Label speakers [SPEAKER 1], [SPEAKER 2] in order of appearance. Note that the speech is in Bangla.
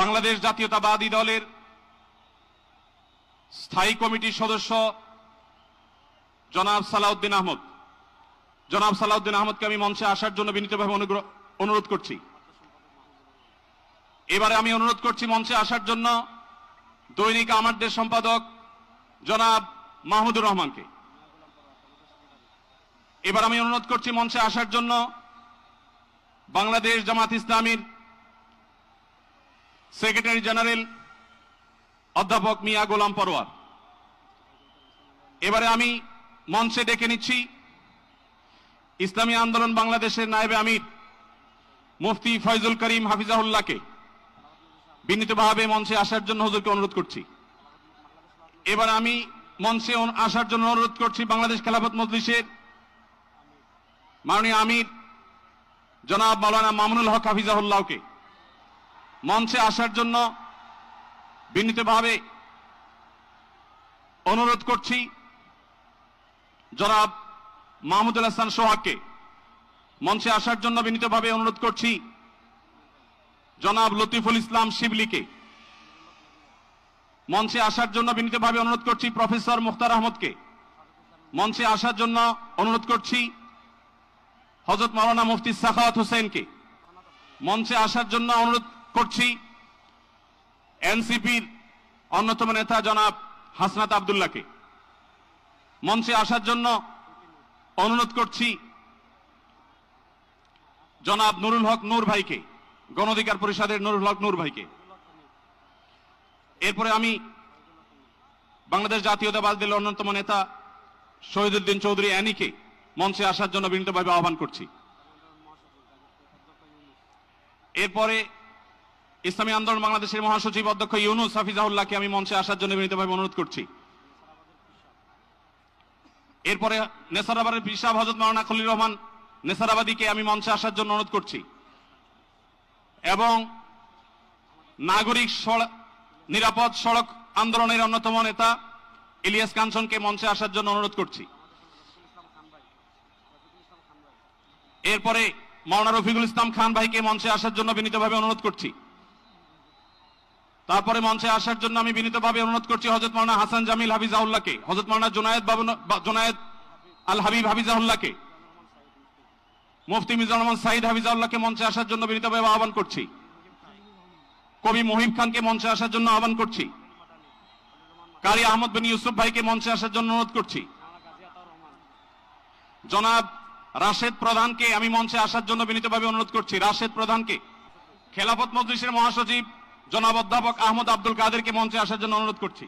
[SPEAKER 1] বাংলাদেশ জাতীয়তাবাদী দলের স্থায়ী কমিটির সদস্য জনাব সালাউদ্দিন আহমদ। জনাব সালাউদ্দিন আহমদকে আমি মঞ্চে আসার জন্য বিনীতভাবে অনুরোধ করছি। এবারে আমি অনুরোধ করছি মঞ্চে আসার জন্য দৈনিক আমার দেশ সম্পাদক জনাব মাহমুদুর রহমানকে। এবার আমি অনুরোধ করছি মঞ্চে আসার জন্য বাংলাদেশ জামাত ইসলামীর সেক্রেটারি জেনারেল অধ্যাপক মিয়া গোলাম পরোয়ার। এবারে আমি মঞ্চে ডেকে নিচ্ছি ইসলামী আন্দোলন বাংলাদেশের নায়েবে আমির মুফতি ফয়জুল করিম হাফিজাহুল্লাহকে বিনীতভাবে মঞ্চে আসার জন্য হুজুরকে অনুরোধ করছি। এবার আমি মঞ্চে আসার জন্য অনুরোধ করছি বাংলাদেশ খেলাফত মজলিসের মাননীয় আমির জনাব মাওলানা মামুনুল হক হাফিজাহুল্লাহকে। মঞ্চে আসার জন্য বিনীতভাবে অনুরোধ করছি জনাব মাহমুদুল হাসান সোহাগকে। মঞ্চে আসার জন্য বিনীতভাবে অনুরোধ করছি জনাব লতিফুল ইসলাম শিবলিকে। মঞ্চে আসার জন্য বিনীতভাবে অনুরোধ করছি প্রফেসর মুখতার আহমদকে। মঞ্চে আসার জন্য অনুরোধ করছি হজরত মাওলানা মুফতি সাখাওয়াত হোসেনকে। মঞ্চে আসার জন্য অনুরোধ করছি। এনসিপির অন্যতম নেতা জনাব হাসনাত আবদুল্লাহকে। মঞ্চে আসার জন্য অনুরোধ করছি জনাব নুরুল হক নূর ভাইকে গণঅধিকার পরিষদের নুরুল হক নূর ভাইকে। এরপরে আমি বাংলাদেশ জাতীয়তাবাদী দলের অন্যতম নেতা শহীদুদ্দিন চৌধুরী অ্যানিকে মঞ্চে আসার জন্য বিনীতভাবে আহ্বান করছি। এরপরে ইসলামী আন্দোলন বাংলাদেশের মহাসচিব অধ্যক্ষ ইউনুস হাফিজাউল্লাহকে আমি মঞ্চে আসার জন্য বিনীতভাবে অনুরোধ করছি। এরপরে নেসারাবাদের পিসাব হজরত মাওলানা খলিল রহমান নেসারাবাদীকে আমি মঞ্চে আসার জন্য অনুরোধ করছি। এবং নাগরিক নিরাপদ সড়ক আন্দোলনের অন্যতম নেতা ইলিয়াস কাঞ্চনকে মঞ্চে আসার জন্য অনুরোধ করছি। এরপরে মাওলানা রফিকুল ইসলাম খান ভাইকে মঞ্চে আসার জন্য বিনীতভাবে অনুরোধ করছি। তারপরে মঞ্চে আসার জন্য আমি বিনীতভাবে অনুরোধ করছি হজরত মাওলানা হাসান জামিল হাফিজাউল্লাহকে হজরত মাওলানা জুনায়েদ বাবু জুনায়েদ আল হাবিব হাফিজাউল্লাহকে, মুফতি মিজানুর রহমান সাইদ হাফিজাউল্লাহকে মঞ্চে আসার জন্য বিনীতভাবে আহ্বান করছি। কবি মহিব খানকে মঞ্চে আসার জন্য আহ্বান করছি। কারি আহমদ বিন ইউসুফ ভাইকে মঞ্চে আসার জন্য অনুরোধ করছি। জনাব রাশেদ প্রধানকে আমি মঞ্চে আসার জন্য বিনীতভাবে অনুরোধ করছি। রাশেদ প্রধানকে, খেলাফত মজলিসের মহাসচিব জনাব অধ্যাপক আহমদ আব্দুল কাদেরকে মঞ্চে আসার জন্য অনুরোধ করছি।